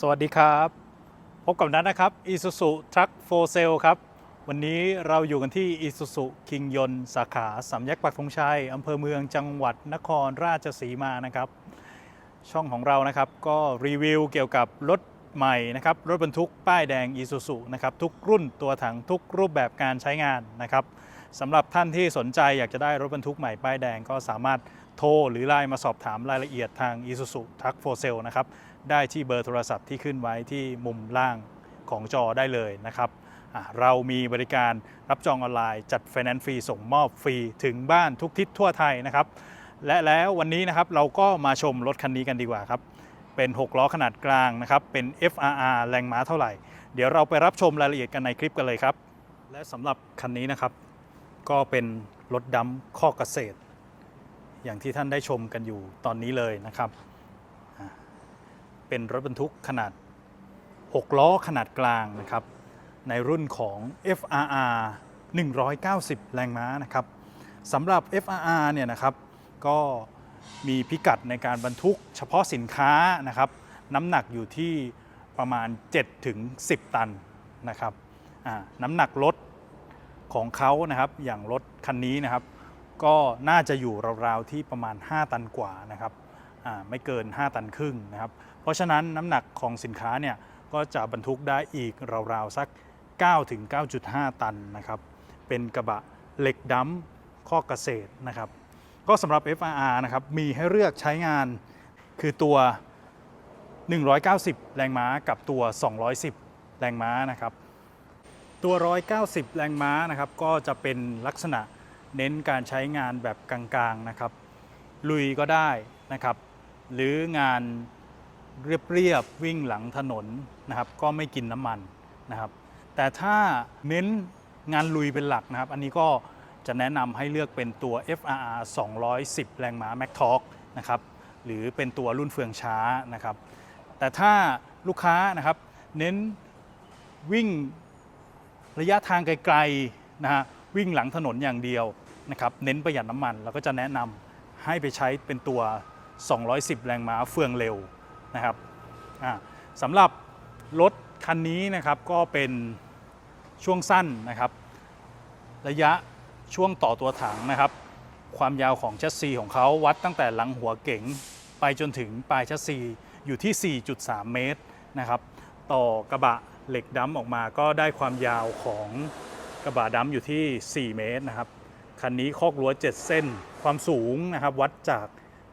สวัสดีครับ พบกับนัทนะครับ Isuzu Truck for Sale ครับ วันนี้เราอยู่กันที่ Isuzu คิงยนสาขาสามแยกปักธงชัยอำเภอเมืองจังหวัดนครราชสีมานะครับ ช่องของเรานะครับก็รีวิวเกี่ยวกับรถใหม่นะครับรถบรรทุกป้ายแดง Isuzu นะครับทุกรุ่นตัวถังทุกรูปแบบการใช้งานนะครับสำหรับท่านที่สนใจอยากจะได้รถบรรทุกใหม่ป้ายแดงก็สามารถโทรหรือไลน์มาสอบถามรายละเอียดทาง Isuzu Truck for Sale นะครับ ได้ที่เบอร์โทรศัพท์ที่ขึ้นไว้ที่มุมล่างของจอได้เลยนะครับ เรามีบริการรับจองออนไลน์ จัดไฟแนนซ์ฟรีส่งมอบฟรีถึงบ้านทุกทิศทั่วไทยนะครับ และแล้ววันนี้นะครับเราก็มาชมรถคันนี้กันดีกว่าครับ เป็น 6 ล้อขนาดกลางนะครับ เป็น FRR แรงม้าเท่าไหร่ เดี๋ยวเราไปรับชมรายละเอียดกันในคลิปกันเลยครับ และสำหรับคันนี้นะครับ ก็เป็นรถดำข้อเกษตร อย่างที่ท่านได้ชมกันอยู่ตอนนี้เลยนะครับ เป็นรถบรรทุกขนาด 6 ล้อขนาดกลางนะครับ ในรุ่นของ FRR 190 แรงม้านะครับสำหรับ FRR เนี่ยนะครับ ก็มีพิกัดในการบรรทุกเฉพาะสินค้านะครับ น้ำหนักอยู่ที่ประมาณ 7 ถึง 10 ตันนะครับน้ำหนักรถของเขานะครับ อย่างรถคันนี้นะครับ ก็น่าจะอยู่ราวๆที่ประมาณ 5 ตันกว่านะครับไม่เกิน 5 ตันครึ่งนะครับ เพราะฉะนั้นน้ำหนักของสินค้าเนี่ยก็จะบรรทุกได้อีกราวๆสัก9ถึง9.5 ตันนะครับ เป็นกระบะเหล็กดัมข้อเกษตรนะครับ ก็สำหรับ FRR นะครับ มีให้เลือกใช้งานคือตัว 190 แรงม้ากับตัว 210 แรงม้านะครับ ตัว 190 แรงม้านะครับ ก็จะเป็นลักษณะเน้นการใช้งานแบบกลางๆนะครับ ลุยก็ได้นะครับ หรืองาน เรียบๆวิ่งหลังถนนนะครับ ก็ไม่กินน้ำมันนะครับ แต่ถ้าเน้นงานลุยเป็นหลักนะครับ อันนี้ก็จะแนะนำให้เลือกเป็นตัว FRR 210 แรงม้า Mac t o r q นะครับ หรือเป็นตัวรุ่นเฟืองช้านะครับ แต่ถ้าลูกค้านะครับเน้นวิ่งระยะทางไกลๆนะฮะวิ่งหลังถนนอย่างเดียวนะครับ เน้นประหยัดน้ำมัน เราก็จะแนะนำให้ไปใช้เป็นตัว 210 แรงม้าเฟืองเร็ว นะครับสำหรับรถคันนี้นะครับก็เป็นช่วงสั้นนะครับ ระยะช่วงต่อตัวถังนะครับ ความยาวของแชสซีของเขาวัดตั้งแต่หลังหัวเก๋งไปจนถึงปลายแชสซีอยู่ที่ 4.3 เมตรนะครับ ต่อกระบะเหล็กดัมออกมาก็ได้ความยาวของกระบะดัมอยู่ที่ 4 เมตรนะครับคันนี้คอกรั้ว7 เส้น ความสูงนะครับวัดจาก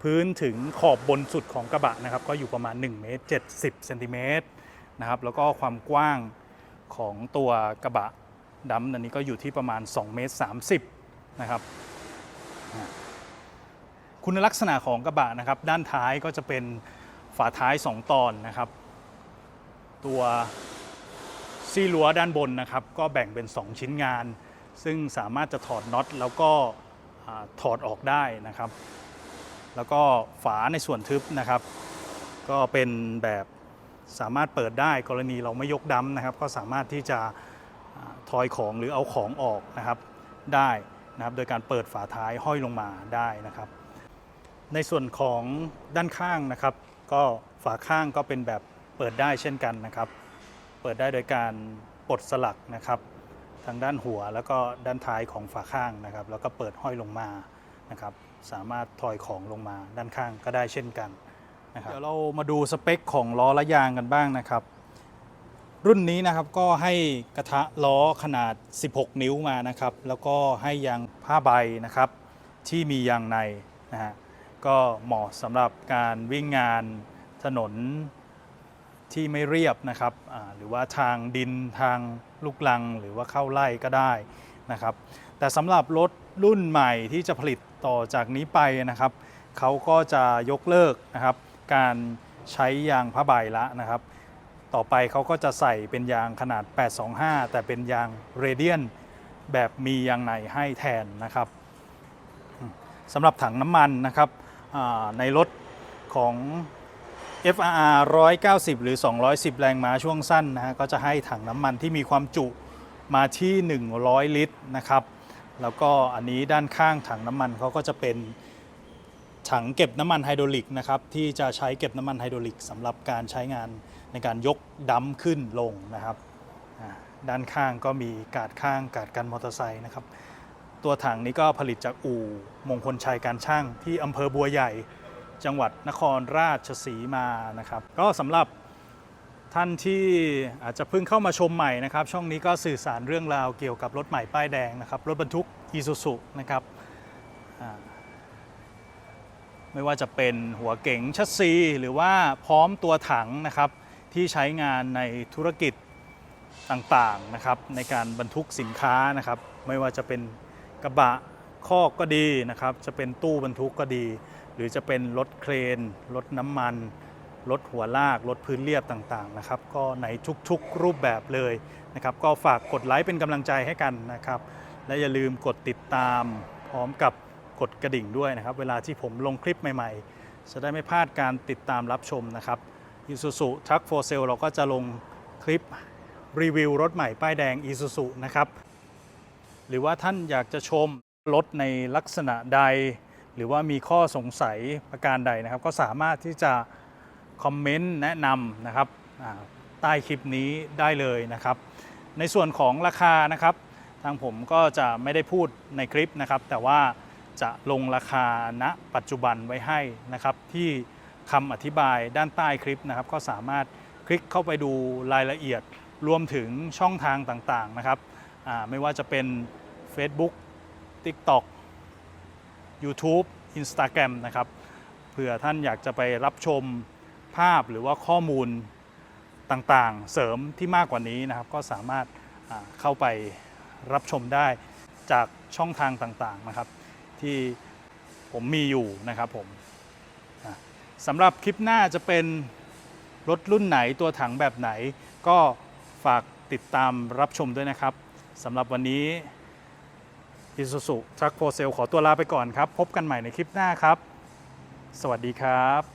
พื้นถึงขอบบนสุดของกระบะนะครับ ก็อยู่ประมาณ1เมตร70เซนติเมตรนะครับ แล้วก็ความกว้างของตัวกระบะดัมอันนี้ก็อยู่ที่ประมาณ2เมตร30นะครับ คุณลักษณะของกระบะนะครับ ด้านท้ายก็จะเป็นฝาท้าย 2 ตอนนะครับ ตัวซี่รั้วด้านบนนะครับ ก็แบ่งเป็น 2 ชิ้นงาน ซึ่งสามารถจะถอดน็อตแล้วก็ถอดออกได้นะครับ แล้วก็ฝาในส่วนทึบนะครับ ก็เป็นแบบสามารถเปิดได้กรณีเราไม่ยกดัมนะครับ ก็สามารถที่จะทอยของหรือเอาของออกนะครับได้นะครับโดยการเปิดฝาท้ายห้อยลงมาได้นะครับ ในส่วนของด้านข้างนะครับ ก็ฝาข้างก็เป็นแบบเปิดได้เช่นกันนะครับ เปิดได้โดยการปลดสลักนะครับ ทางด้านหัวแล้วก็ด้านท้ายของฝาข้างนะครับ แล้วก็เปิดห้อยลงมานะครับ สามารถถอยของลงมาด้านข้างก็ได้เช่นกันนะครับเดี๋ยวเรามาดูสเปคของล้อและยางกันบ้างนะครับ รุ่นนี้นะครับก็ให้กระทะล้อขนาด 16 นิ้วมานะครับ แล้วก็ให้ยางผ้าใบนะครับ ที่มียางในนะฮะก็เหมาะสำหรับการวิ่งงานถนนที่ไม่เรียบนะครับหรือว่าทางดินทางลูกลังหรือว่าเข้าไล่ก็ได้นะครับ แต่สำหรับรถรุ่นใหม่ที่จะผลิต ต่อจากนี้ไปนะครับเขาก็จะยกเลิกนะครับ การใช้ยางผ้าใบละนะครับ ต่อไปเขาก็จะใส่เป็นยางขนาด 825 แต่เป็นยางเรเดียนแบบมียางในให้แทนนะครับสำหรับถังน้ำมันนะครับในรถของ FRR 190 หรือ 210 แรงม้าช่วงสั้นนะฮะก็จะให้ถังน้ำมันที่มีความจุมาที่ 100 ลิตรนะครับ แล้วก็อันนี้ด้านข้างถังน้ำมันเขาก็จะเป็นถังเก็บน้ำมันไฮดรอลิกนะครับที่จะใช้เก็บน้ำมันไฮดรอลิกสำหรับการใช้งานในการยกดัมขึ้นลงนะครับด้านข้างก็มีกาดข้างกาดกันมอเตอร์ไซค์นะครับ ตัวถังนี้ก็ผลิตจากอู่มงคลชัยการช่างที่อำเภอบัวใหญ่ จังหวัดนครราชสีมานะครับ ก็สำหรับ ท่านที่อาจจะเพิ่งเข้ามาชมใหม่นะครับ ช่องนี้ก็สื่อสารเรื่องราวเกี่ยวกับรถใหม่ป้ายแดงนะครับ รถบรรทุกอีซูซุนะครับไม่ว่าจะเป็นหัวเก๋งชัดซี หรือว่าพร้อมตัวถังนะครับ ที่ใช้งานในธุรกิจต่างๆนะครับ ในการบรรทุกสินค้านะครับ ไม่ว่าจะเป็นกระบะคอกก็ดีนะครับ จะเป็นตู้บรรทุกก็ดี หรือจะเป็นรถเครนรถน้ำมัน รถหัวลาก รถพื้นเรียบต่างๆนะครับ ก็ในทุกๆรูปแบบเลยนะครับ ก็ฝากกดไลค์เป็นกำลังใจให้กันนะครับ และอย่าลืมกดติดตามพร้อมกับกดกระดิ่งด้วยนะครับ เวลาที่ผมลงคลิปใหม่ๆ จะได้ไม่พลาดการติดตามรับชมนะครับ Isuzu Truck for Sale เราก็จะลงคลิปรีวิวรถใหม่ป้ายแดง Isuzu นะครับ หรือว่าท่านอยากจะชมรถในลักษณะใด หรือว่ามีข้อสงสัยประการใดนะครับ ก็สามารถที่จะ คอมเมนต์แนะนำนะครับใต้คลิปนี้ได้เลยนะครับ ในส่วนของราคานะครับทางผมก็จะไม่ได้พูดในคลิปนะครับ แต่ว่าจะลงราคาณปัจจุบันไว้ให้นะครับ ที่คำอธิบายด้านใต้คลิปนะครับ ก็สามารถคลิกเข้าไปดูรายละเอียดรวมถึงช่องทางต่างๆนะครับไม่ว่าจะเป็น Facebook TikTok YouTube Instagram นะครับเผื่อท่านอยากจะไปรับชม ภาพหรือว่าข้อมูลต่างๆ เสริมที่มากกว่านี้นะครับ ก็สามารถเข้าไปรับชมได้จากช่องทางต่างๆนะครับ ที่ผมมีอยู่นะครับผมสำหรับคลิปหน้าจะเป็นรถรุ่นไหนตัวถังแบบไหน ก็ฝากติดตามรับชมด้วยนะครับสำหรับวันนี้ Isuzu Truck for Sale ขอตัวลาไปก่อนครับ พบกันใหม่ในคลิปหน้าครับ สวัสดีครับ